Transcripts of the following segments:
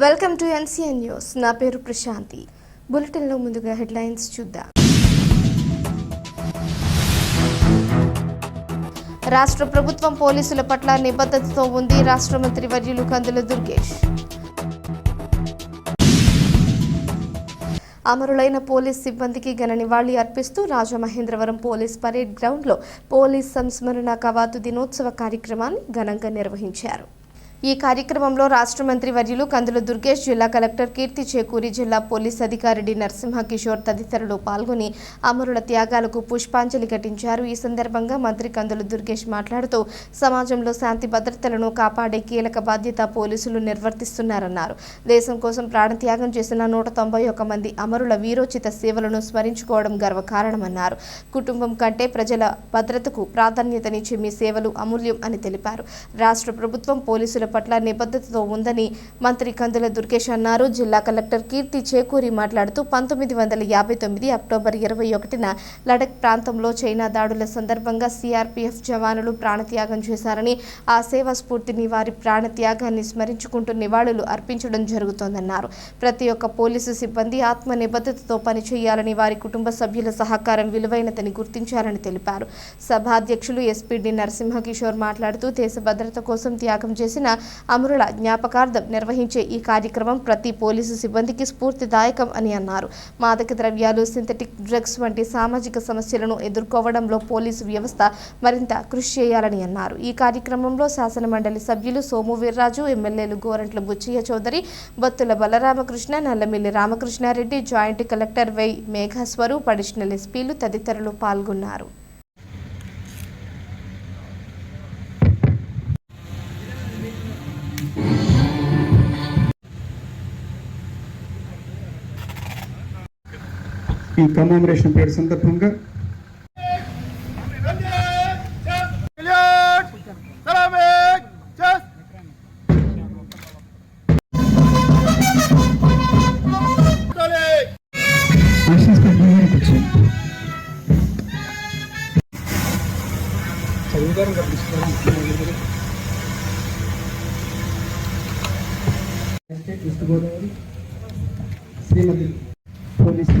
Welcome to NCN news నా పేరు ప్రశాంతి. బులెటిన్లో ముందుగా హెడ్లైన్స్ చూద్దాం. రాష్ట్ర ప్రభుత్వం పోలీసుల పట్ల నిబద్ధతతో ఉంది. రాష్ట్ర మంత్రి వర్యులు కందుల దుర్గేష్. అమరులైన పోలీస్ సిబ్బందికి ఘన నివాళి అర్పిస్తూ రాజమహేంద్రవరం పోలీస్ పరేడ్ గ్రౌండ్లో పోలీస్ సంస్మరణ కవాతు దినోత్సవ కార్యక్రమాన్ని ఘనంగా నిర్వహించారు. ఈ కార్యక్రమంలో రాష్ట్ర మంత్రి వర్యులు కందుల దుర్గేష్ జిల్లా కలెక్టర్ కీర్తి చేకూరి జిల్లా పోలీస్ అధికారి నరసింహ కిషోర్ తదితరులు పాల్గొని అమరుల త్యాగాలకు పుష్పాంజలి ఘటించారు. ఈ సందర్భంగా మంత్రి కందుల దుర్గేష్ మాట్లాడుతూ సమాజంలో శాంతి భద్రతలను కాపాడే కీలక బాధ్యత పోలీసులు నిర్వర్తిస్తున్నారన్నారు. దేశం కోసం ప్రాణత్యాగం చేసిన నూట తొంభై ఒక మంది అమరుల వీరోచిత సేవలను స్మరించుకోవడం గర్వకారణమన్నారు. కుటుంబం కంటే ప్రజల భద్రతకు ప్రాధాన్యతనిచ్చే మీ సేవలు అమూల్యం అని తెలిపారు. రాష్ట్ర ప్రభుత్వం పోలీసుల పట్ల నిబద్ధతతో ఉందని మంత్రి కందుల దుర్గేష్ అన్నారు. జిల్లా కలెక్టర్ కీర్తి చేకూరి మాట్లాడుతూ పంతొమ్మిది వందల యాభై తొమ్మిది అక్టోబర్ ఇరవై ఒకటిన లడక్ ప్రాంతంలో చైనా దాడుల సందర్భంగా సిఆర్పీఎఫ్ జవానులు ప్రాణత్యాగం చేశారని ఆ సేవా స్ఫూర్తిని వారి ప్రాణత్యాగాన్ని స్మరించుకుంటూ నివాళులు అర్పించడం జరుగుతోందన్నారు. ప్రతి ఒక్క పోలీసు సిబ్బంది ఆత్మ నిబద్ధతతో పనిచేయాలని వారి కుటుంబ సభ్యుల సహకారం విలువైనదని గుర్తించారని తెలిపారు. సభాధ్యక్షులు ఎస్పీ డి నరసింహకిషోర్ మాట్లాడుతూ దేశ భద్రత కోసం త్యాగం చేసిన అమరుల జ్ఞాపకార్థం నిర్వహించే ఈ కార్యక్రమం ప్రతి పోలీసు సిబ్బందికి స్ఫూర్తిదాయకం అని అన్నారు. మాదక ద్రవ్యాలు సింథటిక్ డ్రగ్స్ వంటి సామాజిక సమస్యలను ఎదుర్కోవడంలో పోలీసు వ్యవస్థ మరింత కృషి చేయాలని అన్నారు. ఈ కార్యక్రమంలో శాసన మండలి సభ్యులు సోము వీర్రాజు ఎమ్మెల్యేలు Gorantla Butchaiah Chowdary Bathula Balaramakrishna Nallamilli Ramakrishna Reddy joint collector Y Meghaswaroop additional ఎస్పీలు తదితరులు పాల్గొన్నారు. ఈ కమామరేషన్ పీరియడ్ సందర్భంగా Salame! Just! అసిస్టెంట్ ప్రొఫెసర్ కూర్చోండి ఈస్ట్ గోదావరి శ్రీమతి పోలీసు వందన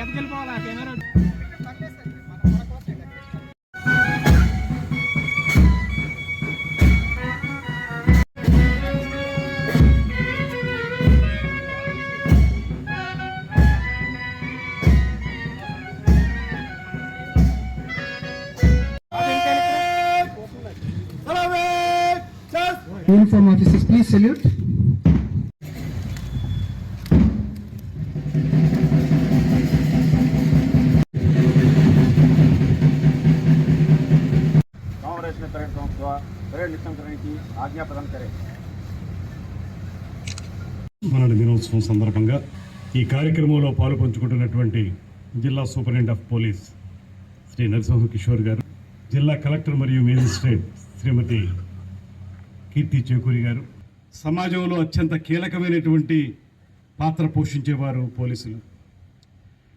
అసలు ఈతకి వెళ్ళిపోవాలా camera Salame! Just! Uniform officers, please salute. करने की आज्ञा प्रदान करें మనల దినోత్సవం సందర్భంగా ఈ కార్యక్రమంలో పాలు పంచుకుంటున్నటువంటి జిల్లా superintendent of police Shri Narasimha Kishore garu జిల్లా కలెక్టర్ మరియు మేజిస్ట్రేట్ శ్రీమతి కీర్తి చేకూరి గారు సమాజంలో అత్యంత కీలకమైనటువంటి పాత్ర పోషించేవారు పోలీసులు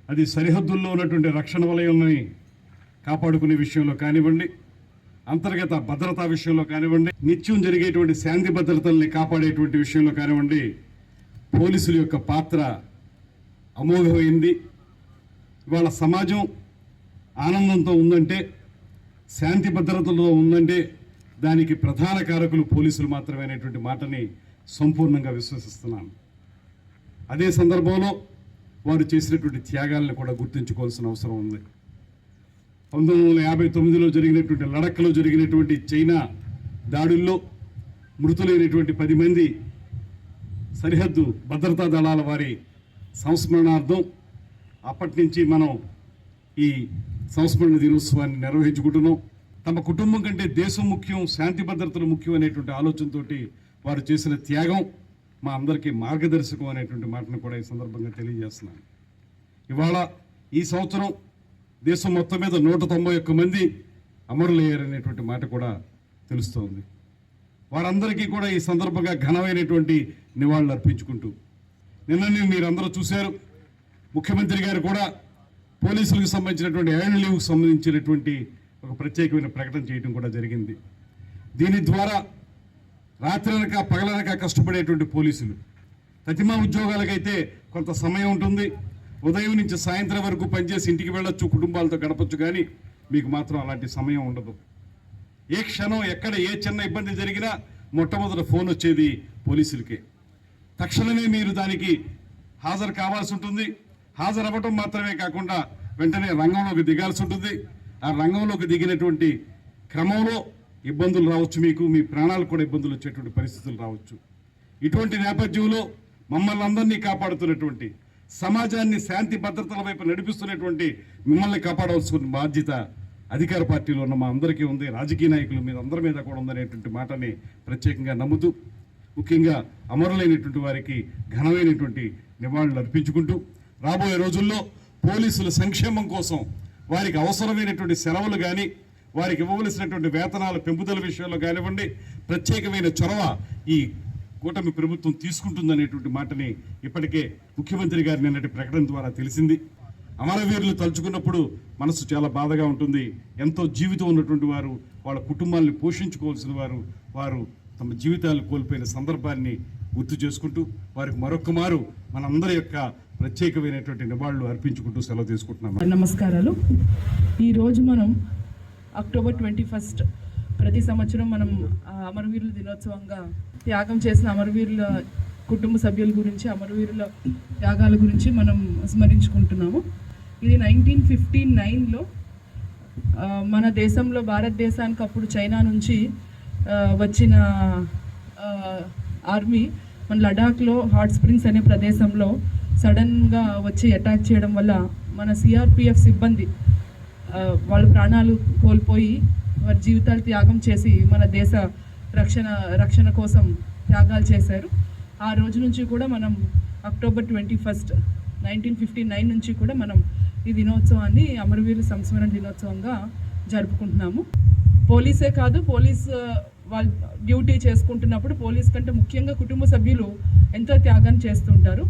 అది సరిహద్దుల్లో ఉన్నటువంటి రక్షణ వలయాన్ని కాపాడుకునే విషయంలో కానివ్వండి అంతర్గత భద్రతా విషయంలో కానివ్వండి నిత్యం జరిగేటువంటి శాంతి భద్రతల్ని కాపాడేటువంటి విషయంలో కానివ్వండి పోలీసుల యొక్క పాత్ర అమోఘమైంది. ఇవాళ సమాజం ఆనందంతో ఉందంటే శాంతి భద్రతలో ఉందంటే దానికి ప్రధాన కారకులు పోలీసులు మాత్రమే అనేటువంటి మాటని సంపూర్ణంగా విశ్వసిస్తున్నాను. అదే సందర్భంలో వారు చేసినటువంటి త్యాగాలను కూడా గుర్తుంచుకోవాల్సిన అవసరం ఉంది. పంతొమ్మిది వందల యాభై తొమ్మిదిలో జరిగినటువంటి లడఖ్లో జరిగినటువంటి చైనా దాడుల్లో మృతులైనటువంటి పది మంది సరిహద్దు భద్రతా దళాల వారి సంస్మరణార్థం అప్పటి నుంచి మనం ఈ సంస్మరణ దినోత్సవాన్ని నిర్వహించుకుంటున్నాం. తమ కుటుంబం కంటే దేశం ముఖ్యం శాంతి భద్రతలు ముఖ్యం అనేటువంటి ఆలోచనతోటి వారు చేసిన త్యాగం మా అందరికీ మార్గదర్శకం అనేటువంటి మాటను కూడా ఈ సందర్భంగా తెలియజేస్తున్నాను. ఇవాళ ఈ సంవత్సరం దేశం మొత్తం మీద నూట తొంభై ఒక్క మంది అమరులయ్యారనేటువంటి మాట కూడా తెలుస్తోంది. వారందరికీ కూడా ఈ సందర్భంగా ఘనమైనటువంటి నివాళులు అర్పించుకుంటూ నిన్ననే మీరందరూ చూశారు ముఖ్యమంత్రి గారు కూడా పోలీసులకు సంబంధించినటువంటి ఎయిర్ లీవ్కి సంబంధించినటువంటి ఒక ప్రత్యేకమైన ప్రకటన చేయడం కూడా జరిగింది. దీని ద్వారా రాత్రనక పగలనక కష్టపడేటువంటి పోలీసులు. ప్రతిమా ఉద్యోగాలకైతే కొంత సమయం ఉంటుంది. ఉదయం నుంచి సాయంత్రం వరకు పనిచేసి ఇంటికి వెళ్ళొచ్చు కుటుంబాలతో గడపచ్చు కానీ మీకు మాత్రం అలాంటి సమయం ఉండదు. ఏ క్షణం ఎక్కడ ఏ చిన్న ఇబ్బంది జరిగినా మొట్టమొదట ఫోన్ వచ్చేది పోలీసులకే. తక్షణమే మీరు దానికి హాజరు కావాల్సి ఉంటుంది. హాజరు అవ్వటం మాత్రమే కాకుండా వెంటనే రంగంలోకి దిగాల్సి ఉంటుంది. ఆ రంగంలోకి దిగినటువంటి క్రమంలో ఇబ్బందులు రావచ్చు మీకు మీ ప్రాణాలు కూడా ఇబ్బందులు వచ్చేటువంటి పరిస్థితులు రావచ్చు. ఇటువంటి నేపథ్యంలో మమ్మల్ని అందరినీ కాపాడుతున్నటువంటి సమాజాన్ని శాంతి భద్రతల వైపు నడిపిస్తున్నటువంటి మిమ్మల్ని కాపాడవలసిన బాధ్యత అధికార పార్టీలో ఉన్న మా అందరికీ ఉంది. రాజకీయ నాయకులు మీద అందరి మీద కూడా ఉందనేటువంటి మాటని ప్రత్యేకంగా నమ్ముతూ ముఖ్యంగా అమరులైనటువంటి వారికి ఘనమైనటువంటి నివాళులు అర్పించుకుంటూ రాబోయే రోజుల్లో పోలీసుల సంక్షేమం కోసం వారికి అవసరమైనటువంటి సెలవులు కానీ వారికి ఇవ్వవలసినటువంటి వేతనాల పెంపుదల విషయంలో కానివ్వండి ప్రత్యేకమైన చొరవ ఈ కూటమి ప్రభుత్వం తీసుకుంటుందనేటువంటి మాటని ఇప్పటికే ముఖ్యమంత్రి గారి నిన్నటి ప్రకటన ద్వారా తెలిసింది. అమరవీరులు తలుచుకున్నప్పుడు మనసు చాలా బాధగా ఉంటుంది. ఎంతో జీవితం ఉన్నటువంటి వారు వాళ్ళ కుటుంబాన్ని పోషించుకోవాల్సిన వారు వారు తమ జీవితాలు కోల్పోయిన సందర్భాన్ని గుర్తు చేసుకుంటూ వారికి మరొక మారు మనందరి యొక్క ప్రత్యేకమైనటువంటి నివాళులు అర్పించుకుంటూ సెలవు తీసుకుంటున్నాం. నమస్కారాలు. ఈరోజు మనం అక్టోబర్ ట్వంటీ ఫస్ట్ ప్రతి సంవత్సరం మనం అమరవీరుల దినోత్సవంగా త్యాగం చేసిన అమరవీరుల కుటుంబ సభ్యుల గురించి అమరవీరుల త్యాగాల గురించి మనం స్మరించుకుంటున్నాము. ఇది నైన్టీన్ ఫిఫ్టీ నైన్లో మన దేశంలో భారతదేశానికి అప్పుడు చైనా నుంచి వచ్చిన ఆర్మీ మన లడాఖ్లో హాట్ స్ప్రింగ్స్ అనే ప్రదేశంలో సడన్గా వచ్చి అటాక్ చేయడం వల్ల మన సిఆర్పిఎఫ్ సిబ్బంది వాళ్ళ ప్రాణాలు కోల్పోయి వారి జీవితాలు త్యాగం చేసి మన దేశ రక్షణ రక్షణ కోసం త్యాగాలు చేశారు. ఆ రోజు నుంచి కూడా మనం October twenty first nineteen fifty nine నుంచి కూడా మనం ఈ దినోత్సవాన్ని అమరవీరుల సంస్మరణ దినోత్సవంగా జరుపుకుంటున్నాము. పోలీసే కాదు పోలీస్ వాళ్ళు డ్యూటీ చేసుకుంటున్నప్పుడు పోలీస్ కంటే ముఖ్యంగా కుటుంబ సభ్యులు ఎంతో త్యాగం చేస్తుంటారు.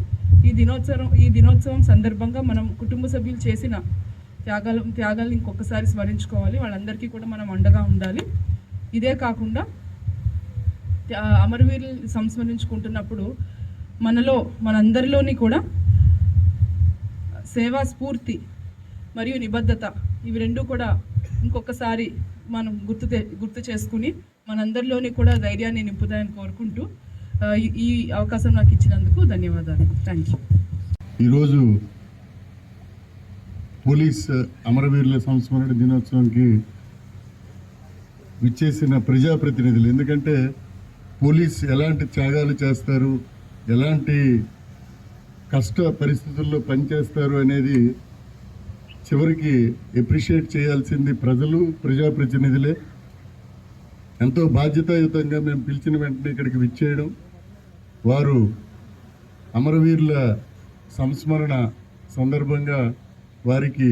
ఈ దినోత్సవం ఈ దినోత్సవం సందర్భంగా మనం కుటుంబ సభ్యులు చేసిన త్యాగాలు త్యాగాలను ఇంకొకసారి స్మరించుకోవాలి. వాళ్ళందరికీ కూడా మనం అండగా ఉండాలి. ఇదే కాకుండా అమరవీరులు సంస్మరించుకుంటున్నప్పుడు మనలో మనందరిలోని కూడా సేవా స్ఫూర్తి మరియు నిబద్ధత ఇవి రెండు కూడా ఇంకొకసారి మనం గుర్తు గుర్తు చేసుకుని మనందరిలోని కూడా ధైర్యాన్ని నింపుతాయని కోరుకుంటూ ఈ- ఈ అవకాశం నాకు ఇచ్చినందుకు ధన్యవాదాలు. థ్యాంక్ యూ ఈరోజు పోలీస్ అమరవీరుల సంస్మరణ దినోత్సవానికి విచ్చేసిన ప్రజాప్రతినిధులు. ఎందుకంటే పోలీస్ ఎలాంటి త్యాగాలు చేస్తారు ఎలాంటి కష్ట పరిస్థితుల్లో పనిచేస్తారు అనేది చివరికి ఎప్రిషియేట్ చేయాల్సింది ప్రజలు ప్రజాప్రతినిధులే. ఎంతో బాధ్యతాయుతంగా మేము పిలిచిన వెంటనే ఇక్కడికి విచ్చేయడం వారు అమరవీరుల సంస్మరణ సందర్భంగా వారికి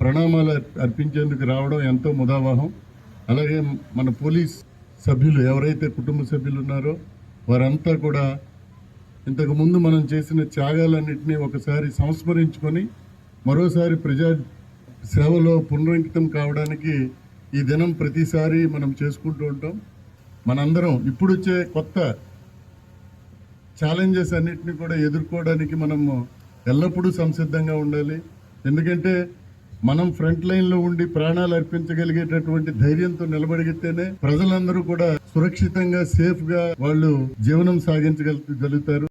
ప్రణామాలు అర్పించేందుకు రావడం ఎంతో ముదావాహం. అలాగే మన పోలీస్ సభ్యులు ఎవరైతే కుటుంబ సభ్యులు ఉన్నారో వారంతా కూడా ఇంతకు ముందు మనం చేసిన త్యాగాలన్నింటినీ ఒకసారి సంస్మరించుకొని మరోసారి ప్రజా సేవలో పునరంకితం కావడానికి ఈ దినం ప్రతిసారి మనం చేసుకుంటూ ఉంటాం. మనందరం ఇప్పుడు వచ్చే కొత్త ఛాలెంజెస్ అన్నిటిని కూడా ఎదుర్కోవడానికి మనము ఎల్లప్పుడూ సంసిద్ధంగా ఉండాలి. ఎందుకంటే మనం ఫ్రంట్ లైన్లో ఉండి ప్రాణాలు అర్పించగలిగేటటువంటి ధైర్యంతో నిలబడితేనే ప్రజలందరూ కూడా సురక్షితంగా సేఫ్గా వాళ్ళు జీవనం సాగించగలుగుతారు.